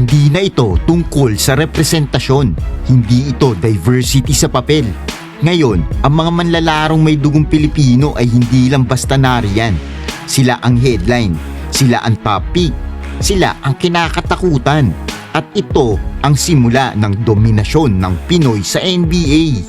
Hindi na ito tungkol sa representasyon, hindi ito diversity sa papel. Ngayon, ang mga manlalarong may dugong Pilipino ay hindi lang basta nariyan. Sila ang headline, sila ang top pick, sila ang kinakatakutan. At ito ang simula ng dominasyon ng Pinoy sa NBA.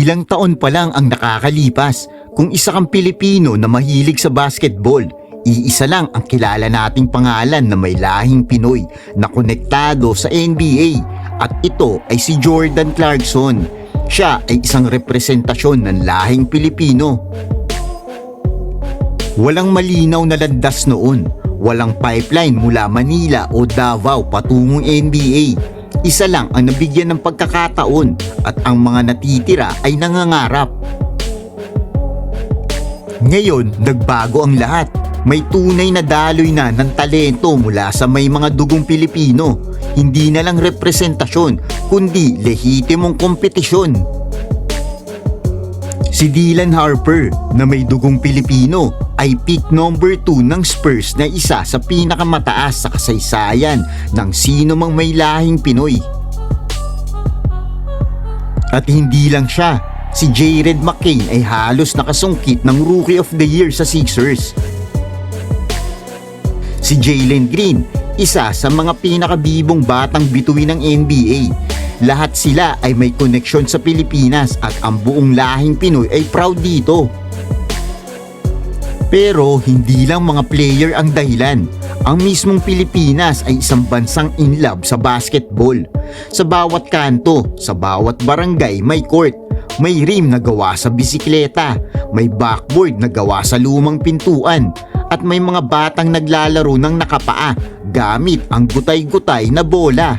Ilang taon pa lang ang nakakalipas kung isa kang Pilipino na mahilig sa basketball. Iisa lang ang kilala nating pangalan na may lahing Pinoy na konektado sa NBA at ito ay si Jordan Clarkson. Siya ay isang representasyon ng lahing Pilipino. Walang malinaw na landas noon. Walang pipeline mula Manila o Davao patungong NBA. Isa lang ang nabigyan ng pagkakataon at ang mga natitira ay nangangarap. Ngayon, nagbago ang lahat. May tunay na daloy na ng talento mula sa may mga dugong Pilipino. Hindi na lang representasyon, kundi lehitimong kompetisyon. Si Dylan Harper na may dugong Pilipino ay pick number 2 ng Spurs na isa sa pinakamataas sa kasaysayan ng sino mang may lahing Pinoy. At hindi lang siya, si Jared McCain ay halos nakasungkit ng Rookie of the Year sa Sixers. Si Jalen Green, isa sa mga pinakabibong batang bituin ng NBA. Lahat sila ay may koneksyon sa Pilipinas at ang buong lahing Pinoy ay proud dito. Pero hindi lang mga player ang dahilan. Ang mismong Pilipinas ay isang bansang in love sa basketball. Sa bawat kanto, sa bawat barangay may court. May rim na gawa sa bisikleta, may backboard na gawa sa lumang pintuan, at may mga batang naglalaro ng nakapaa gamit ang gutay-gutay na bola.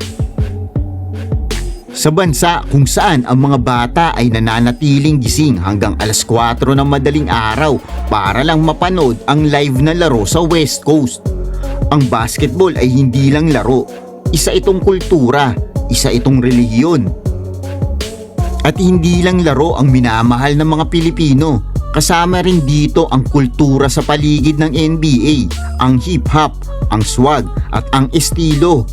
Sa bansa kung saan ang mga bata ay nananatiling gising hanggang alas 4 ng madaling araw para lang mapanood ang live na laro sa West Coast. Ang basketball ay hindi lang laro, isa itong kultura, isa itong relihiyon. At hindi lang laro ang minamahal ng mga Pilipino, kasama rin dito ang kultura sa paligid ng NBA, ang hip-hop, ang swag at ang estilo.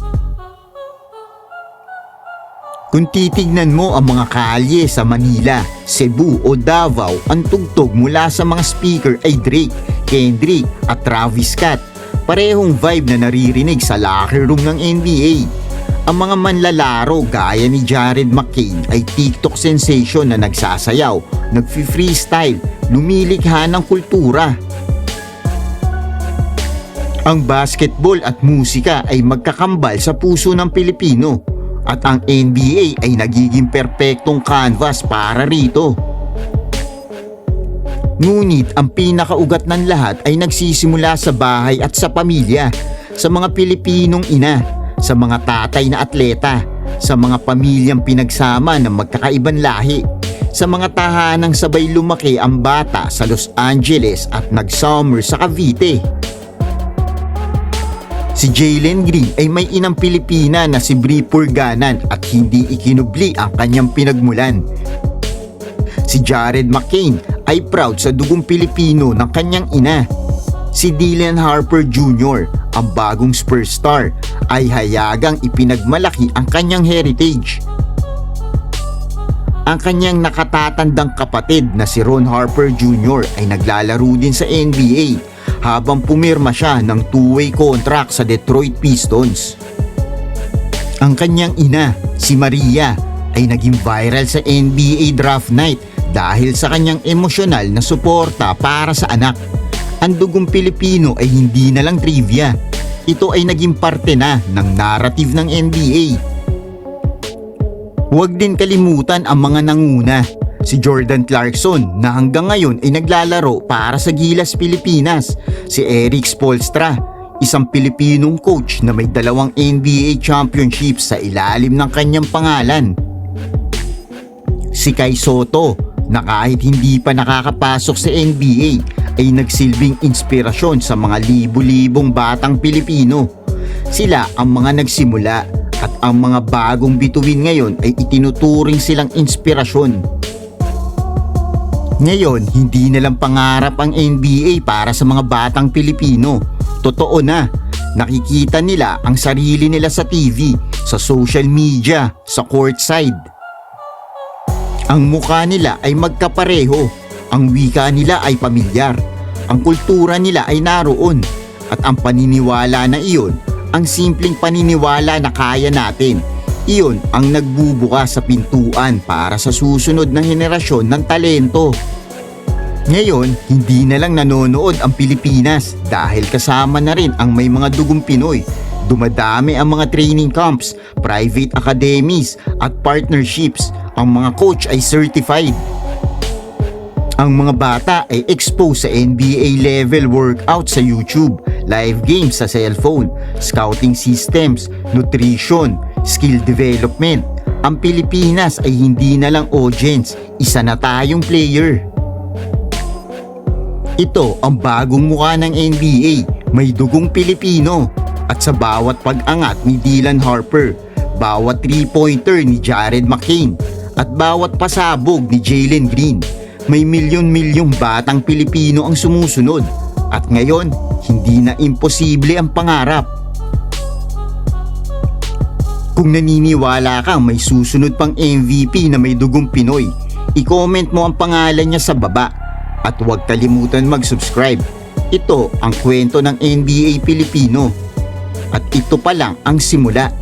Kung titignan mo ang mga kalye sa Manila, Cebu o Davao, ang tugtog mula sa mga speaker ay Drake, Kendrick at Travis Scott. Parehong vibe na naririnig sa locker room ng NBA. Ang mga manlalaro gaya ni Jared McCain ay TikTok sensation na nagsasayaw, nagfi-freestyle, lumilikha ng kultura. Ang basketball at musika ay magkakambal sa puso ng Pilipino at ang NBA ay nagiging perpektong canvas para rito. Ngunit ang pinakaugat ng lahat ay nagsisimula sa bahay at sa pamilya, sa mga Pilipinong ina, sa mga tatay na atleta, sa mga pamilyang pinagsama ng magkakaibang lahi, sa mga tahanang sabay lumaki ang bata sa Los Angeles at nag-summer sa Cavite. Si Jalen Green ay may inang Pilipina na si Bri Purganan at hindi ikinubli ang kanyang pinagmulan. Si Jared McCain ay proud sa dugong Pilipino ng kanyang ina. Si Dylan Harper Jr., ang bagong Spurs star, ay hayagang ipinagmalaki ang kanyang heritage. Ang kanyang nakatatandang kapatid na si Ron Harper Jr. ay naglalaro din sa NBA habang pumirma siya ng two-way contract sa Detroit Pistons. Ang kanyang ina, si Maria, ay naging viral sa NBA Draft Night dahil sa kanyang emosyonal na suporta para sa anak. Ang dugong Pilipino ay hindi na lang trivia. Ito ay naging parte na ng narrative ng NBA. Huwag din kalimutan ang mga nanguna. Si Jordan Clarkson na hanggang ngayon ay naglalaro para sa Gilas Pilipinas. Si Eric Spolstra, isang Pilipinong coach na may dalawang NBA championships sa ilalim ng kanyang pangalan. Si Kai Soto na kahit hindi pa nakakapasok sa NBA ay nagsilbing inspirasyon sa mga libu-libong batang Pilipino. Sila ang mga nagsimula at ang mga bagong bituin ngayon ay itinuturing silang inspirasyon. Ngayon, hindi na lang pangarap ang NBA para sa mga batang Pilipino. totoo na. Nakikita nila ang sarili nila sa TV, sa social media, sa courtside. Ang mukha nila ay magkapareho, ang wika nila ay pamilyar, ang kultura nila ay naroon, at ang paniniwala na iyon, ang simpleng paniniwala na kaya natin, iyon ang nagbubukas sa pintuan para sa susunod na henerasyon ng talento. Ngayon, hindi na lang nanonood ang Pilipinas dahil kasama na rin ang may mga dugong Pinoy. Dumadami ang mga training camps, private academies at partnerships. Ang mga coach ay certified. Ang mga bata ay exposed sa NBA level workout sa YouTube, live games sa cellphone, scouting systems, nutrition, skill development. Ang Pilipinas ay hindi na lang audience, isa na tayong player. Ito ang bagong mukha ng NBA, may dugong Pilipino. At sa bawat pag-angat ni Dylan Harper, bawat three-pointer ni Jared McCain, at bawat pasabog ni Jalen Green, may milyon-milyong batang Pilipino ang sumusunod. At ngayon, hindi na imposible ang pangarap. Kung naniniwala kang may susunod pang MVP na may dugong Pinoy, i-comment mo ang pangalan niya sa baba at huwag kalimutan mag-subscribe. Ito ang kwento ng NBA Pilipino at ito pa lang ang simula.